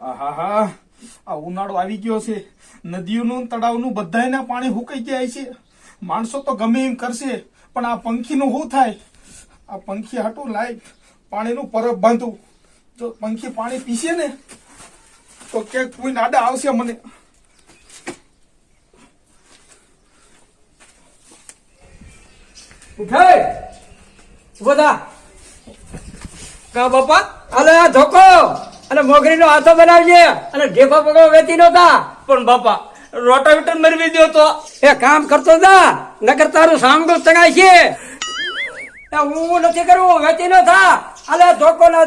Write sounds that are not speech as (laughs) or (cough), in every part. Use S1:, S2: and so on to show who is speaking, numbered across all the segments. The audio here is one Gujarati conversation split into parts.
S1: આહાહા, આ ઉનાળો આવી ગયો છે. નદીઓનું, તળાવનું બધાના પાણી હુકાઈ ગયા છે. માણસો તો ગમે એમ કરશે, પણ આ પંખીનું શું થાય? આ પંખી હાટું લાય, પાણીનું પરબ બાંધવું જો પંખી પાણી પીશે ને, તો ક્યાંક કોઈ નાડા આવશે મને.
S2: ઊભો કા બાપા? અલે ધોકો! અને મોગરીનો હાથો બનાવજે અને ઢેફો પગો વેતી નતા
S3: પણ બાપા રોટાવેટર મરવી દો તો.
S2: એ કામ કરતો જા નકર તારું સાંગો ચગાય છે. હું નથી કરવું વેતી નો થા. અલે ધોકો ના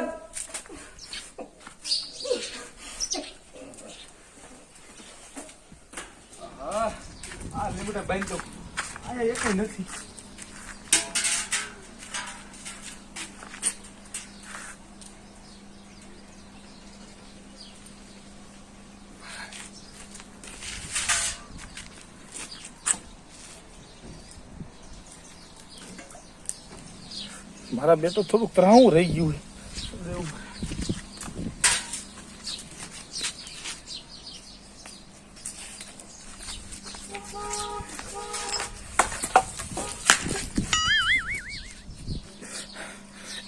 S1: આ લીમડા બાંધો આ એક નથી. મારા બેટો થોડુંક ત્રાહું રહી ગયું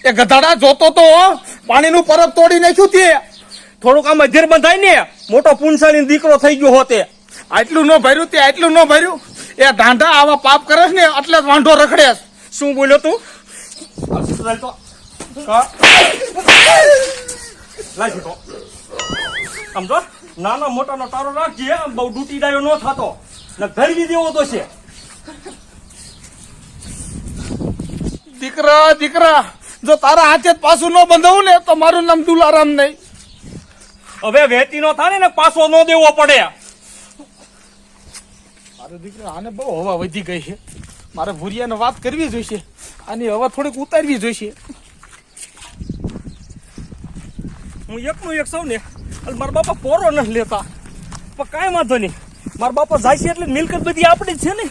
S1: એ ગધાડા જોતો તો પાણીનું પરબ તોડી નાખ્યું તે.
S3: થોડુંક આમ અધેર બંધાય ને, મોટો પૂનસાળી દીકરો થઈ ગયો હોતે
S1: આટલું ન ભર્યું તે, આટલું ન ભર્યું. એ ઢાંઢા આવા પાપ કરે ને, એટલે વાંઢો રખડે
S3: શું બોલ્યો તું?
S1: હા?
S3: લાગી તો સમજો નાના મોટાનો તારો રાખજે બહુ ડૂટી ડાયો ન થતો ને ગરવી દેવો તો છે
S1: દીકરા દીકરા જો તારા હાથે પાછું ન બંધાવું ને તો મારું નામ દુલારામ નહીં
S3: હવે વેતી નો થાય ને પાછો ન દેવો પડે
S1: મારો દીકરો આને બહુ હવા વધી ગઈ છે મારે ભૂરિયાને વાત કરવી જોઈશે આની હવા થોડીક ઉતારવી જોઈશે.
S3: હું એકનું એક સૌ ને અને મારા બાપા પોરો નથી લેતા. પણ કાંઈ વાંધો નહીં. મારા બાપા જાય છે એટલે મિલકત બધી આપણી જ છે ને.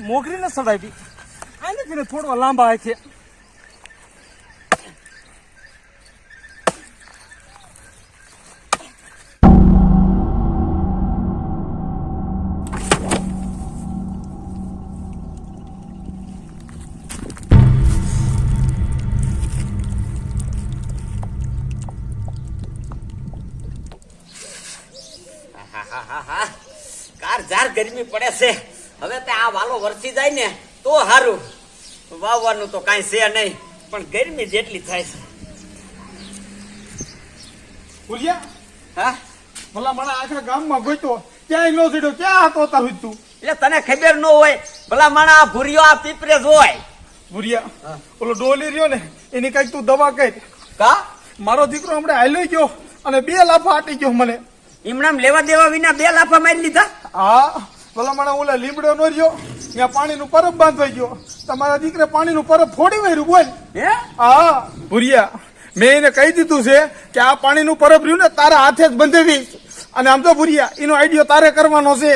S3: મોગરીને સડાવી. આને ને થોડવા લાંબા છે
S4: આહાહાહા. કાર જાર ગરમી પડે છે. હવે તે આ વાલો વરસી જાય ને તો સારું વાવવાનું તો કાંઈ છે નહીં પણ ગરમી જેટલી થાય છે.
S1: ભૂરિયા
S4: હા?
S1: ભલા મને આખા ગામમાં ગોઈતો ક્યાંય નો જડ્યો ક્યાં હતો તાર તું?
S4: એટલે તને ખબર ન હોય ભલા માણા આ ભૂરિયો આ પીપરે જ હોય
S1: ભૂરિયા ઓલો ડોલી રહ્યો ને એની કંઈક તું દવા કઈ
S4: કા?
S1: મારો દીકરો હમણાં હાલ્યો ગયો અને બે લાફા આટી ગયો મને.
S4: એમણામ લેવા દેવા વિના બે લાફા મારી લીધા?
S1: હા ભલા મને ઓલા લીમડો નો રહ્યો ત્યાં પાણીનું પરબ બાંધવાઈ ગયો. તમારા દીકરે પાણીનું પરબ ફોડી વાર્યું બોલ.
S4: હે?
S1: હા ભૂરિયા મેં એને કહી દીધું છે કે આ પાણીનું પરબ રહ્યું ને તારા હાથે જ બંધેવીશ અને આમ તો ભૂરિયા એનો આઈડિયો તારે કરવાનો છે.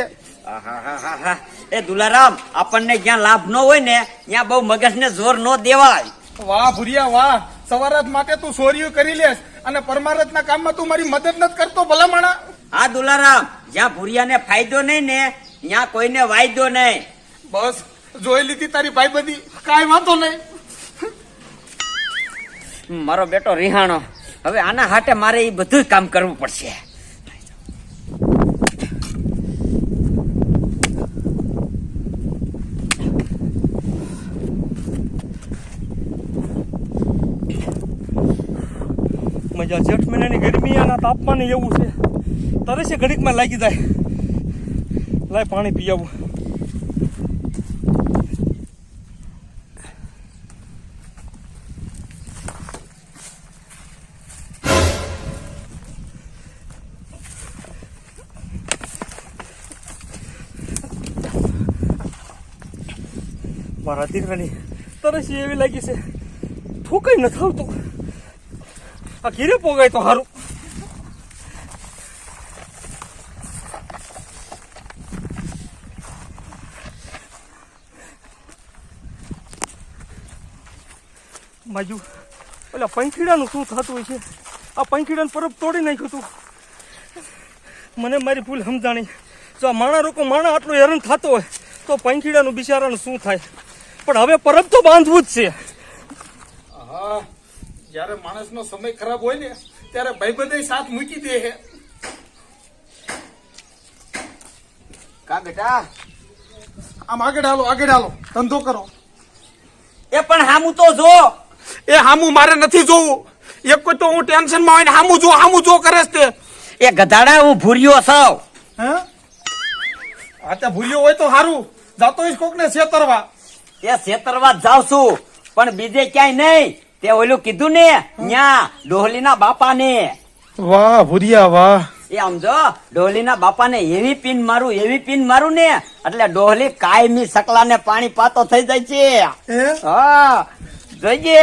S4: એ દુલારામ આપણને જ્યાં લાભ ન હોય ને ત્યાં બહુ મગજને જોર ન દેવાય.
S1: વાહ ભૂરિયા વાહ. સવારત માટે તું સોરીઓ કરી લેશ. અને પરમારતના કામમાં તું મારી મદદ નથી કરતો ભલામણા.
S4: હા દુલારામ જ્યાં ભૂરિયાને ફાયદો નહીં ને ત્યાં કોઈને વાયદો નહીં.
S1: બસ જોઈ લીધી તારી ભાઈ બધી કાંઈ વાંધો નહીં.
S4: મારો બેટો રિહાણો. હવે આના હાટે મારે એ બધું કામ કરવું પડશે.
S3: મજા જેઠ મહિનાની ગરમી અને તાપમાન એવું છે. તરે છે ઘડીકમાં લાગી જાય. લાય પાણી પી આવું મારા દીકરાની તરસી એવી લાગી છે. થૂકઈ નથી આવતું. આ ઘીરે પોગાય તો સારું બાજુ એટલે પંખીડાનું શું થતું હોય છે? આ પંખીડાનું પરબ તોડી નાખ્યું હતું મને મારી ભૂલ સમજાણી. જો આ માણા રોકો માણા આટલું હેરાન થતો હોય તો પંખીડાનું બિચારાનું શું થાય? પણ હવે પરબ તો બાંધવું જ છે.
S1: હા જ્યારે માણસનો સમય ખરાબ હોય ને ત્યારે ભાઈબંધે સાથ મૂકી દે છે
S4: કા બેટા?
S1: આમ આગળ હાલો આગળ હાલો. ધંધો કરો.
S4: એ પણ હામું તો જો.
S1: એ હામું મારે નથી જોવું. એક કોઈ તો હું ટેન્શનમાં હોય ને હામું જો હામું જો કરે છે
S4: એ ગધાડા હું ભૂર્યો સૌ
S1: હા? આ તો ભૂર્યો હોય તો સારું જાતો હોઈશ કોકને છેતરવા.
S4: એ છેતરવા જ છું. પણ બીજે ક્યાંય નહીં. તે ઓલું કીધું ને ન્યા ડોહલીના બાપાને.
S1: વાહ ભૂરિયા વાહ.
S4: એ આમ જો ડોહલીના બાપાને એવી પીન મારું એવી પીન મારું ને એટલે ડોહલી કાયમી સકલાને પાણી પાતો થઈ જાય છે.
S1: એ
S4: હા. જોઈજે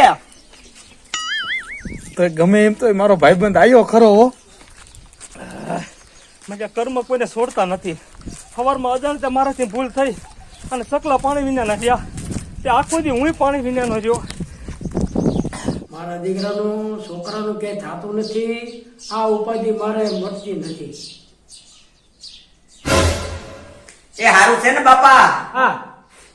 S1: તો ગમે એમ તો મારો ભાઈબંધ આવ્યો ખરો હો.
S3: મજા કર્મ કોઈને છોડતા નથી. સવારમાં અજાણતા મારાથી ભૂલ થઈ અને સકલા પાણી વિના રહ્યા તે આખો દી હું પાણી વિનાનો જો
S2: મારા દીકરાનું છોકરાનું ક્યાંય થતું નથી. આ ઉપાધિ મારે મળતી નથી.
S4: એ સારું છે ને બાપા?
S2: હા.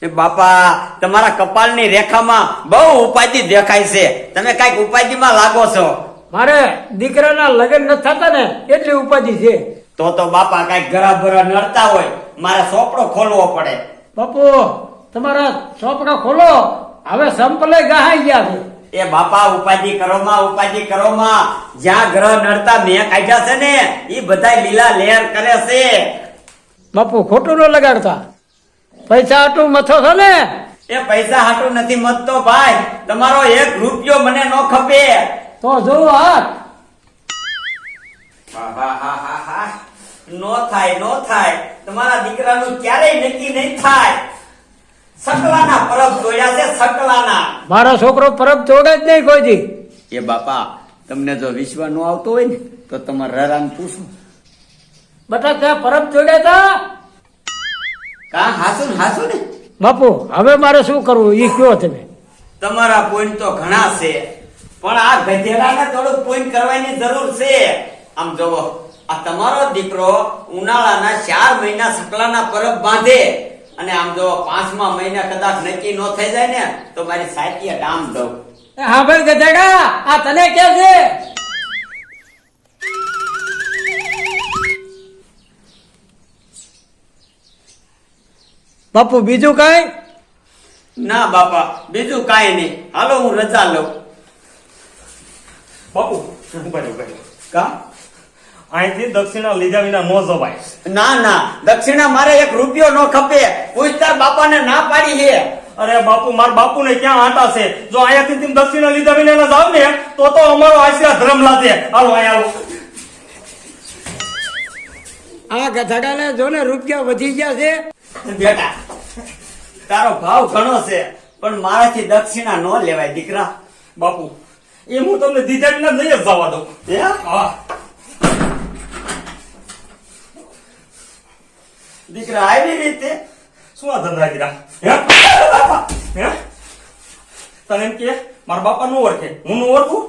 S4: એ બાપા તમારા કપાળની રેખામાં બહુ ઉપાધિ દેખાય છે. તમે કંઈક ઉપાધિમાં લાગો છો?
S2: મારે દીકરાના લગ્ન ન થતા ને એટલી ઉપાધિ છે.
S4: તો તો બાપા કંઈક ઘરા ભરા નડતા હોય. મારે સોપડો ખોલવો પડે.
S2: બાપુ તમારા સોપડો ખોલો. હવે સંપલે ગહાઈ ગયા છે.
S4: એ બાપા ઉપાધિ કરો માં ઉપાધિ કરો માં જ્યાં ગ્રહ નડતા મેં કાઢ્યા છે ને એ બધા લીલા લેર કરે છે.
S2: બાપુ ખોટું ન લગાડતા. પૈસા હાટું મથો છો ને?
S4: એ પૈસા હાટું નથી મથતો ભાઈ. તમારો એક રૂપિયો મને ન ખપે.
S2: તો જો હાથ.
S4: નો થાય નો થાય. તમારા દીકરાનું ક્યારેય નક્કી નહીં થાય. સકલાના પરબ જોયા છે સકલાના.
S2: મારો છોકરો પરબ જોડે જ નહીં કોઈ દી.
S4: એ બાપા તમને જો વિશ્વાસ નો આવતો હોય ને તો તમારે રરાન પૂછો.
S2: બટા ત્યાં પરબ જોડ્યા તા
S4: કા હાસુ ને હાસુ ને?
S2: બાપુ હવે મારે શું કરવું? એ કયો તમે?
S4: તમારા પોઈન્ટ તો ઘણા છે પણ આ ગધેડાને થોડું પોઈન્ટ કરવાની જરૂર છે. આમ જોવો આ તમારો દીકરો ઉનાળાના ચાર મહિના સકલાના પરબ બાંધે. અને આમ જો પાંચમા મહિના કદાચ નક્કી ન થઈ જાય ને તો મારી સાચી ડામ દઉં.
S2: એ હા ભાઈ ગધેડા આ તને કે છે? બાપુ બીજું કઈ?
S4: ના બાપા બીજું કાંઈ નહીં. હાલો હું રજા લઉં.
S3: બાપુ ઊભા ઊભા
S4: કા?
S3: અહીંથી દક્ષિણા લીધા વિના ન જવાય.
S4: ના ના. દક્ષિણા મારે એક રૂપિયો નો ખપે. પૂછતા બાપાને ના પાડી છે
S3: અરે બાપુ મારા બાપુ ને ક્યાં આટા છે? જો અહીંયાથી તમે દક્ષિણા લીધા વિના ના જાવ ને તો તો અમારો આશીર્વાદ ધર્મ લાગે હાલો અહીંયા આવો.
S2: આ ગધેડાને જો ને રૂપિયા વધી ગયા છે
S4: બેટા, તારો ભાવ ઘણો છે, પણ મારાથી દક્ષિણા ન લેવાય, દીકરા.
S3: બાપુ, એ હું તમને દીધા વિના નહીં જ જવા દઉં.
S4: હે? દીકરા, આવી રીતે
S3: શું આ ધંધા દીધા હે? હે? તને એમ કે, મારા બાપા નું ઓળખે. હું નું ઓળખું?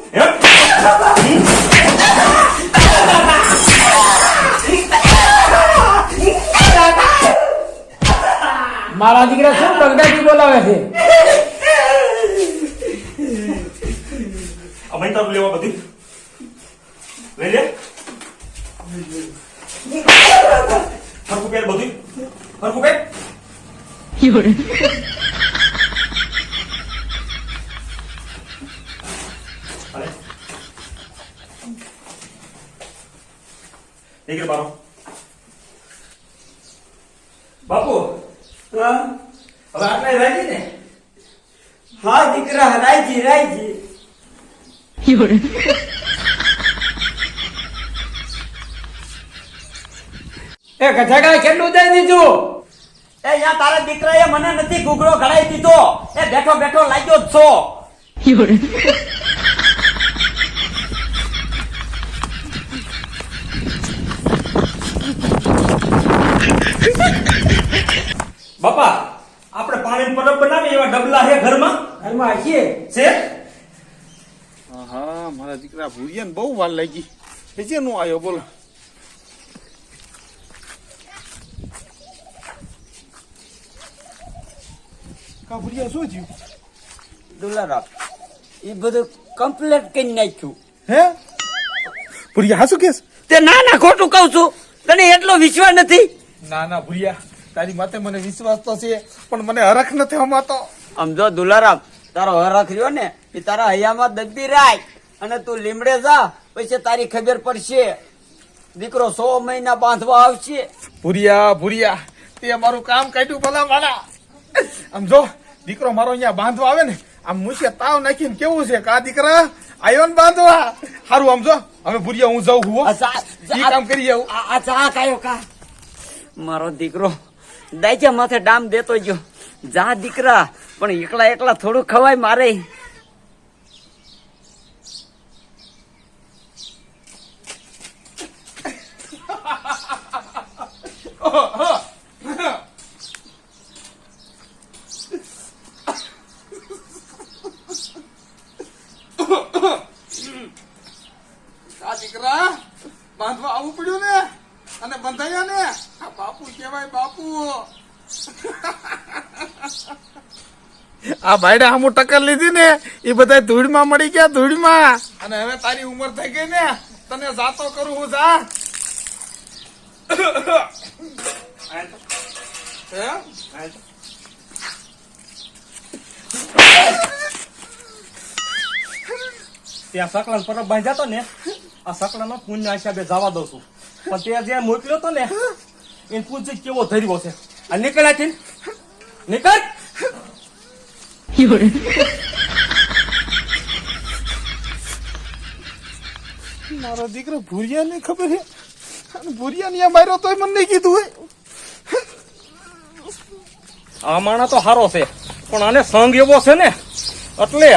S2: મારા દીકરા શું બગડાથી બોલાવે છે?
S3: અમે તરફ લેવા બધી? લઈ લે. બાપુ.
S4: હા?
S3: હવે આટલા રાજી ને?
S4: હા દીકરા રાજી રાજી.
S2: એ ગજાગા કેટલું દઈ દીધું?
S4: એ યા તારા દીકરાએ મને નથી ઘૂઘરો ઘડાઈ દીધો. એ બેઠો બેઠો લાગ્યો જ છો.
S3: બાપા આપણે પાણી પરબ બનાવીએ એવા ડબલા છે ઘરમાં?
S2: ઘરમાં છે.
S3: છે?
S1: મારા દીકરા ભૂરિયાને બહુ વાર લાગી. હજી નો આવ્યો બોલો. કા ભૂરિયા શું થયું?
S4: દુલારામ એ બધું કમ્પ્લેટ કરી નાખ્યું.
S1: હે? ભૂરિયા હા શું કેસ?
S4: તે ના ના ખોટું કહું છું. તને એટલો વિશ્વાસ નથી?
S1: ના ના ભૂરિયા તારી માથે મને વિશ્વાસ તો છે પણ મને હરખ નથી અમાતો
S4: સમજો દુલારામ તારો હરખ રહ્યો ને એ તારા હૈયામાં દબી રાખ અને તું લીમડે જા પછી તારી ખબર પડશે. દીકરો સો મહિના બાંધવા આવશે.
S1: ભૂરિયા ભૂરિયા તે મારું કામ કાઢ્યું ભલા મારા સમજો દીકરો મારો અહીંયા બાંધવા આવે ને આમ મુશે તાવ નાખીને કેવું છે કા દીકરા? આયો ને બાંધવા? સારું આમ જો હવે ભૂરિયા હું જાઉં હું કામ કરી જાઉં
S4: આ કા. મારો દીકરો દાઈજા માથે ડામ દેતો ગયો. જા દીકરા પણ એકલા એકલા થોડું ખવાય મારે.
S1: આ (laughs) દીકરા બાંધવા આવવું પડ્યું ને અને બંધાયા ને આ બાપુ કહેવાય બાપુ આ ભાઈડે હમુ ટક્કર લીધી ને એ બધા ધૂળમાં મળી ગયા ધૂળમાં. અને હવે તારી ઉંમર થઈ ગઈ ને તને જાતો કરું હું જા. હે?
S3: ત્યાં સકલાને પરબ બાંધ્યા તો ને આ સકલાનો પુણ્ય હિસાબે જવા દઉં છું. પણ ત્યાં જે મોકલ્યો તો ને એને પૂછ કેવો ધર્યો છે. આ નીકળ્યા છે નીકળ. આથી નીકળ
S1: મારો દીકરો ભૂરિયા ને ખબર છે અને ભૂરિયા ને માર્યો તોય મને નહીં કીધું હે?
S3: આ માણા તો હારો છે પણ આને સંગ એવો છે ને? એટલે